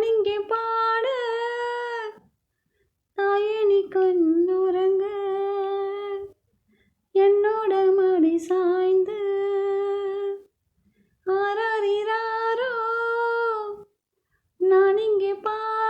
நான் இங்கே பாட தாயனி கண்ணுறங்க. என்னோட மடி சாய்ந்து. ஆராரிரோ நான் இங்கே பாட.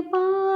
कृपा